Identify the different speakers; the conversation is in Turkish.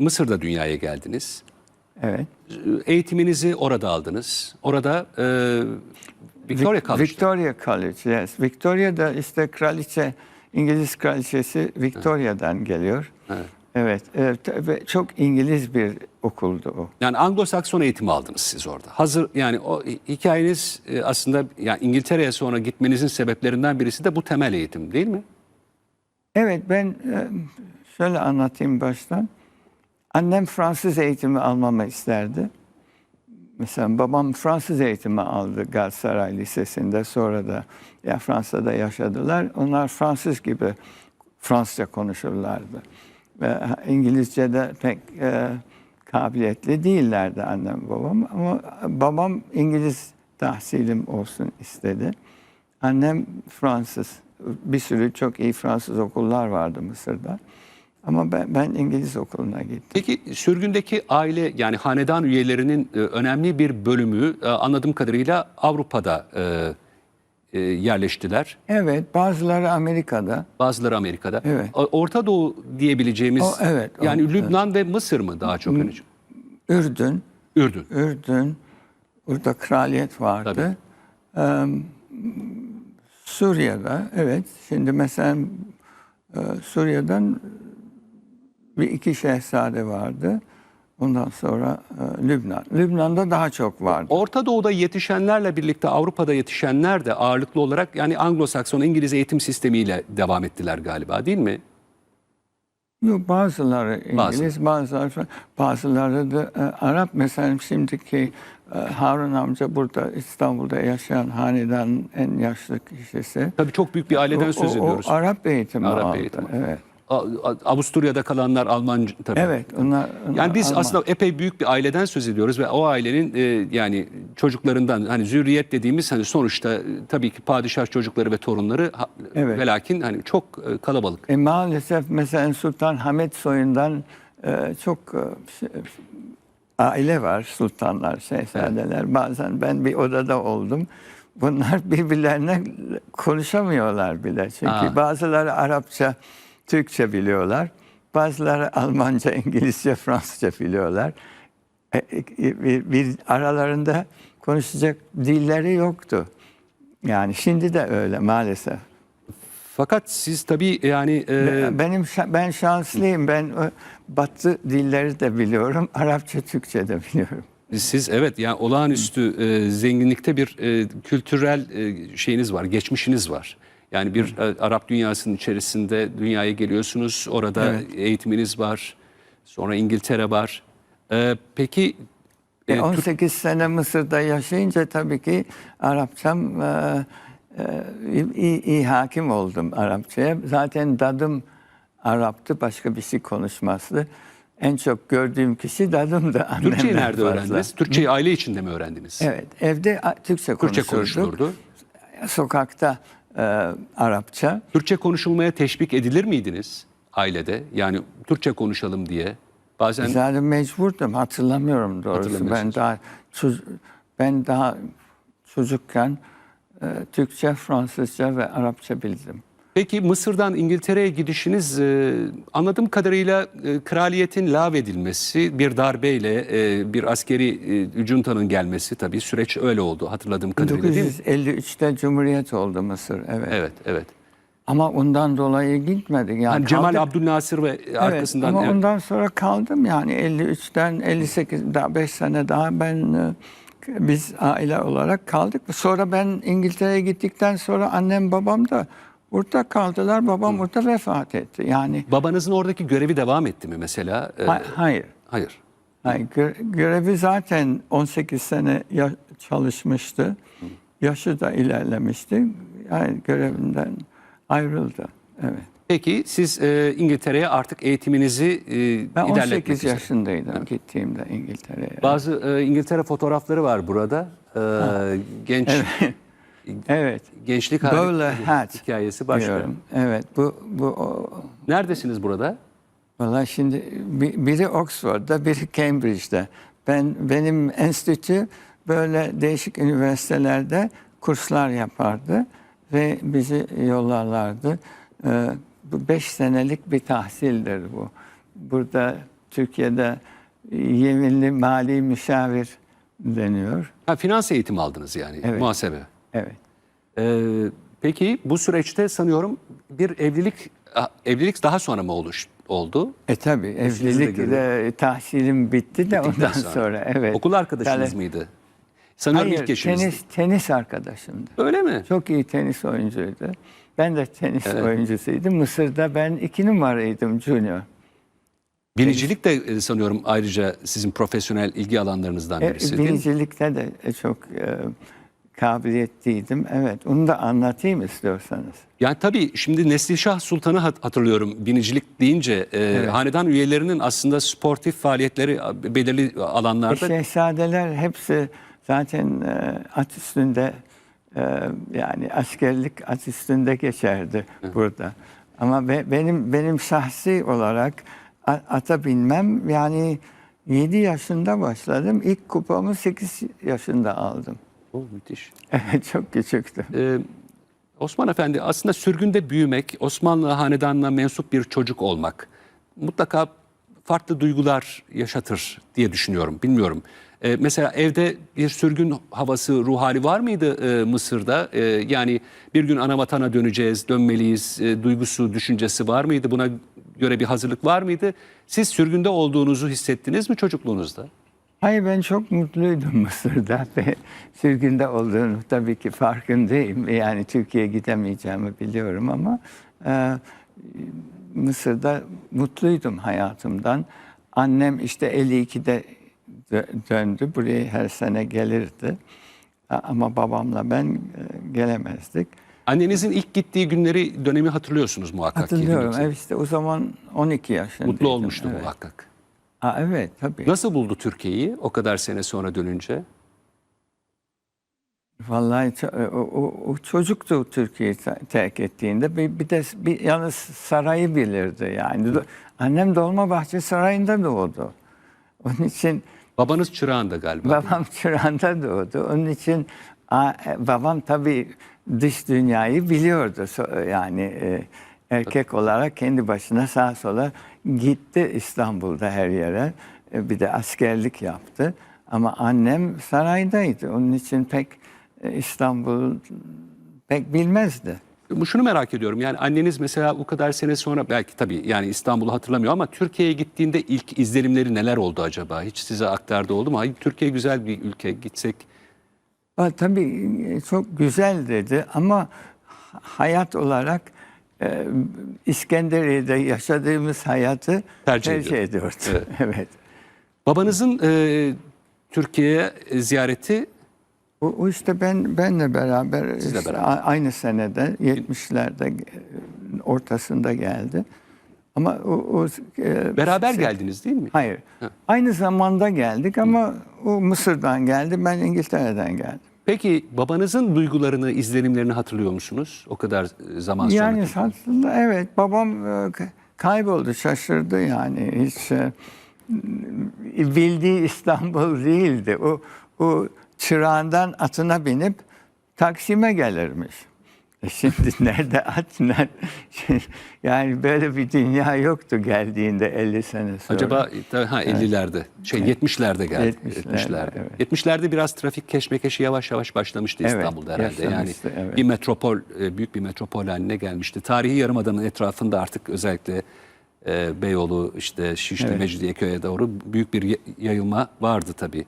Speaker 1: Mısır'da dünyaya geldiniz.
Speaker 2: Evet.
Speaker 1: Eğitiminizi orada aldınız. Orada e, Victoria
Speaker 2: Vic-
Speaker 1: College'da.
Speaker 2: Victoria College, yes. Victoria'da işte kraliçe, İngiliz kraliçesi Victoria'dan geliyor.
Speaker 1: Evet.
Speaker 2: Evet, evet ve çok İngiliz bir okuldu o.
Speaker 1: Yani Anglo-Sakson eğitimi aldınız siz orada. Hazır yani o hikayeniz e, aslında yani İngiltere'ye sonra gitmenizin sebeplerinden birisi de bu temel eğitim değil mi?
Speaker 2: Evet, ben e, şöyle anlatayım baştan. Annem Fransız eğitimi almamı isterdi. Mesela babam Fransız eğitimi aldı Galatasaray Lisesi'nde. Sonra da ya Fransa'da yaşadılar. Onlar Fransız gibi Fransızca konuşurlardı. Ve İngilizce'de pek e, kabiliyetli değillerdi annem babam. Ama babam İngiliz tahsilim olsun istedi. Annem Fransız. Bir sürü çok iyi Fransız okullar vardı Mısır'da. Ama ben, ben İngiliz okuluna gittim.
Speaker 1: Peki sürgündeki aile yani hanedan üyelerinin e, önemli bir bölümü e, anladığım kadarıyla Avrupa'da e, e, yerleştiler.
Speaker 2: Evet, bazıları Amerika'da.
Speaker 1: Bazıları Amerika'da.
Speaker 2: Evet.
Speaker 1: O- Orta Doğu diyebileceğimiz
Speaker 2: O, evet, o,
Speaker 1: yani. Lübnan ve Mısır mı daha çok öne çıkıyor?
Speaker 2: Ürdün,
Speaker 1: Ürdün.
Speaker 2: Ürdün, burada kraliyet vardı. Ee, Suriye'de, evet. Şimdi mesela e, Suriye'den bir iki şehzade vardı. Ondan sonra e, Lübnan. Lübnan'da daha çok vardı.
Speaker 1: Orta Doğu'da yetişenlerle birlikte Avrupa'da yetişenler de ağırlıklı olarak yani Anglo-Sakson İngiliz eğitim sistemiyle devam ettiler galiba değil mi?
Speaker 2: Yok bazıları İngiliz, bazıları bazıları da e, Arap. Mesela şimdiki e, Harun amca burada İstanbul'da yaşayan hanedanın en yaşlı kişisi.
Speaker 1: Tabii çok büyük bir aileden
Speaker 2: O-
Speaker 1: söz
Speaker 2: o-
Speaker 1: ediyoruz.
Speaker 2: O, Arap eğitimi
Speaker 1: Arap
Speaker 2: aldı.
Speaker 1: eğitimi.
Speaker 2: Evet.
Speaker 1: Avusturya'da kalanlar Alman tabii.
Speaker 2: Evet. Onlar, onlar
Speaker 1: Yani biz
Speaker 2: Alman.
Speaker 1: aslında epey büyük bir aileden söz ediyoruz ve o ailenin e, yani çocuklarından hani zürriyet dediğimiz hani sonuçta e, tabii ki padişah çocukları ve torunları
Speaker 2: Evet.
Speaker 1: ve lakin hani çok e, kalabalık.
Speaker 2: E, maalesef mesela Sultan Hamid soyundan e, çok e, şey- aile var sultanlar, şehzadeler. Bazen ben bir odada oldum. Bunlar birbirlerine konuşamıyorlar bile. Çünkü
Speaker 1: Aa.
Speaker 2: bazıları Arapça, Türkçe biliyorlar. Bazıları Almanca, İngilizce, Fransızca biliyorlar. E, e, bir, bir aralarında konuşacak dilleri yoktu. Yani şimdi de öyle maalesef.
Speaker 1: Fakat siz tabii yani e,
Speaker 2: Benim ben şanslıyım. Ben o Batı dilleri de biliyorum. Arapça, Türkçe de biliyorum.
Speaker 1: Siz evet yani olağanüstü e, zenginlikte bir e, kültürel e, şeyiniz var, geçmişiniz var. Yani bir e, Arap dünyasının içerisinde dünyaya geliyorsunuz, orada
Speaker 2: Evet.
Speaker 1: eğitiminiz var, sonra İngiltere var. E, peki e,
Speaker 2: E,
Speaker 1: Türk-
Speaker 2: 18 sene Mısır'da yaşayınca tabii ki Arapçam e, e, iyi, iyi hakim oldum Arapçaya. Zaten dadım Arap'tı, başka bir şey konuşmazdı. En çok gördüğüm kişi dadımdı.
Speaker 1: Türkçeyi
Speaker 2: annemden
Speaker 1: nerede
Speaker 2: fazla.
Speaker 1: öğrendiniz? Türkçeyi aile içinde mi öğrendiniz?
Speaker 2: Evet, evde Türkçe
Speaker 1: Türkçe
Speaker 2: konuşurduk.
Speaker 1: konuşulurdu.
Speaker 2: Sokakta e, Arapça.
Speaker 1: Türkçe konuşulmaya teşvik edilir miydiniz ailede? Yani Türkçe konuşalım diye. Bazen
Speaker 2: Zaten mecburdum. Hatırlamıyorum doğrusu. Ben daha ben daha çocukken e, Türkçe, Fransızca ve Arapça bildim.
Speaker 1: Peki Mısır'dan İngiltere'ye gidişiniz e, anladığım kadarıyla e, kraliyetin lağvedilmesi, bir darbeyle e, bir askeri e, juntanın gelmesi tabii süreç öyle oldu hatırladığım kadarıyla değil mi?
Speaker 2: 1953'te Cumhuriyet oldu Mısır. Evet.
Speaker 1: Evet, evet.
Speaker 2: Ama ondan dolayı gitmedik. Yani
Speaker 1: Yani Cemal
Speaker 2: kaldık-
Speaker 1: Abdülnasır ve
Speaker 2: Evet,
Speaker 1: arkasından
Speaker 2: ama
Speaker 1: evet.
Speaker 2: ondan sonra kaldım yani 53'ten 58 daha 5 sene daha ben e, biz aile olarak kaldık. Sonra ben İngiltere'ye gittikten sonra annem babam da burada kaldılar. Babam burada vefat etti. Yani
Speaker 1: babanızın oradaki görevi devam etti mi mesela? E,
Speaker 2: ha- hayır.
Speaker 1: hayır.
Speaker 2: Hayır, gö- görevi zaten 18 sene ya- çalışmıştı. Yaşı da ilerlemişti. Yani görevinden ayrıldı. Evet.
Speaker 1: Peki siz e, İngiltere'ye artık eğitiminizi e,
Speaker 2: Ben
Speaker 1: ilerletmek
Speaker 2: 18
Speaker 1: istediniz.
Speaker 2: yaşındaydım gittiğimde İngiltere'ye.
Speaker 1: Bazı e, İngiltere fotoğrafları var burada. E, genç
Speaker 2: Evet.
Speaker 1: gençlik hali-
Speaker 2: hat
Speaker 1: hikayesi başka.
Speaker 2: diyorum. Evet. Bu bu o,
Speaker 1: Neredesiniz burada?
Speaker 2: Vallahi şimdi bi- biri Oxford'da, biri Cambridge'de. Ben benim enstitü böyle değişik üniversitelerde kurslar yapardı ve bizi yollarlardı. Ee, bu beş senelik bir tahsildir bu. Burada Türkiye'de yeminli mali müşavir deniyor.
Speaker 1: Ha, finans eğitimi aldınız yani,
Speaker 2: Evet.
Speaker 1: muhasebe.
Speaker 2: Evet.
Speaker 1: Ee, peki bu süreçte sanıyorum bir evlilik evlilik daha sonra mı oluş, oldu?
Speaker 2: E tabi
Speaker 1: de
Speaker 2: evlilik de tahsilim bitti de
Speaker 1: Bittikten
Speaker 2: ondan sonra, evet.
Speaker 1: Okul arkadaşınız
Speaker 2: Yani-
Speaker 1: mıydı? Sanıyorum
Speaker 2: Hayır,
Speaker 1: ilk eşinizdi.
Speaker 2: tenis, tenis arkadaşımdı.
Speaker 1: Öyle mi?
Speaker 2: Çok iyi tenis oyuncuydu. Ben de tenis
Speaker 1: Evet.
Speaker 2: oyuncusuydum. Mısır'da ben iki numaraydım junior.
Speaker 1: Binicilik de e, sanıyorum ayrıca sizin profesyonel ilgi alanlarınızdan
Speaker 2: E,
Speaker 1: birisi değil mi?
Speaker 2: binicilikte de e, çok e, kabiliyetliydim. Evet, onu da anlatayım istiyorsanız.
Speaker 1: Yani tabii şimdi Neslişah Sultan'ı hat- hatırlıyorum binicilik deyince. e, Hanedan üyelerinin aslında sportif faaliyetleri e, belirli
Speaker 2: E,
Speaker 1: alanlarda
Speaker 2: şehzadeler hepsi zaten e, at üstünde e, yani askerlik at üstünde geçerdi burada. Ama be- benim benim şahsi olarak ata binmem yani 7 yaşında başladım. İlk kupamı 8 yaşında aldım.
Speaker 1: Oh, müthiş.
Speaker 2: Evet çok küçüktüm.
Speaker 1: Ee, Osman Efendi aslında sürgünde büyümek, Osmanlı hanedanına mensup bir çocuk olmak mutlaka farklı duygular yaşatır diye düşünüyorum. Bilmiyorum. Ee, mesela evde bir sürgün havası, ruh hali var mıydı e, Mısır'da? Ee, yani bir gün ana vatana döneceğiz, dönmeliyiz e, duygusu, düşüncesi var mıydı? Buna göre bir hazırlık var mıydı? Siz sürgünde olduğunuzu hissettiniz mi çocukluğunuzda?
Speaker 2: Hayır ben çok mutluydum Mısır'da ve sürgünde olduğunu tabii ki farkındayım. Yani Türkiye'ye gidemeyeceğimi biliyorum ama e, Mısır'da mutluydum hayatımdan. Annem işte 52'de dö- döndü. Buraya her sene gelirdi. Ama babamla ben e, gelemezdik.
Speaker 1: Annenizin ilk gittiği günleri, dönemi hatırlıyorsunuz muhakkak.
Speaker 2: Hatırlıyorum. Evet işte o zaman 12 yaşındaydım.
Speaker 1: Mutlu olmuştu
Speaker 2: evet.
Speaker 1: muhakkak.
Speaker 2: Ha, evet tabii.
Speaker 1: Nasıl buldu Türkiye'yi o kadar sene sonra dönünce?
Speaker 2: Vallahi ço- o, o, o çocuktu Türkiye'yi te- terk ettiğinde bir, bir de bir, yalnız sarayı bilirdi yani. Do- Annem Dolmabahçe Sarayı'nda doğdu. Onun için
Speaker 1: Babanız çırağında galiba.
Speaker 2: babam Çırağan'da doğdu. Onun için a- e, babam tabii dış dünyayı biliyordu. Yani e, erkek olarak kendi başına sağa sola gitti İstanbul'da her yere. E, bir de askerlik yaptı. Ama annem saraydaydı. Onun için pek e, İstanbul pek bilmezdi.
Speaker 1: Bu Şunu merak ediyorum yani anneniz mesela bu kadar sene sonra belki tabii yani İstanbul'u hatırlamıyor ama Türkiye'ye gittiğinde ilk izlenimleri neler oldu acaba? Hiç size aktardı oldu mu? Hayır Türkiye güzel bir ülke gitsek.
Speaker 2: Tabii e, çok güzel dedi ama hayat olarak e, İskenderiye'de yaşadığımız hayatı
Speaker 1: Tercih
Speaker 2: tercih,
Speaker 1: ediyor.
Speaker 2: ediyordu. Evet.
Speaker 1: Babanızın e, Türkiye'ye ziyareti
Speaker 2: O, o işte ben benle beraber,
Speaker 1: Sizle
Speaker 2: işte
Speaker 1: beraber.
Speaker 2: aynı senede 70'lerde e, ortasında geldi. Ama o, o e,
Speaker 1: beraber
Speaker 2: se-
Speaker 1: geldiniz değil mi?
Speaker 2: Hayır. Aynı zamanda geldik ama o Mısır'dan geldi, ben İngiltere'den geldim.
Speaker 1: Peki babanızın duygularını, izlenimlerini hatırlıyor musunuz? O kadar e, zaman sonra.
Speaker 2: Yani aslında evet babam e, kayboldu şaşırdı yani hiç e, bildiği İstanbul değildi. O o çırağından atına binip Taksim'e gelirmiş. E Şimdi nerede at nerede? yani böyle bir dünya yoktu geldiğinde 50 sene sonra.
Speaker 1: Acaba ha 50'lerde, şey 70'lerde geldi.
Speaker 2: 70'lerde,
Speaker 1: 70'lerde.
Speaker 2: evet.
Speaker 1: 70'lerde biraz trafik keşmekeşi yavaş yavaş başlamıştı
Speaker 2: Evet,
Speaker 1: İstanbul'da herhalde. Yani
Speaker 2: evet.
Speaker 1: bir metropol, e, büyük bir metropol haline gelmişti. Tarihi Yarımada'nın etrafında artık özellikle e, Beyoğlu, işte Şişli,
Speaker 2: Evet.
Speaker 1: Mecidiyeköy'e doğru büyük bir y- yayılma vardı tabii.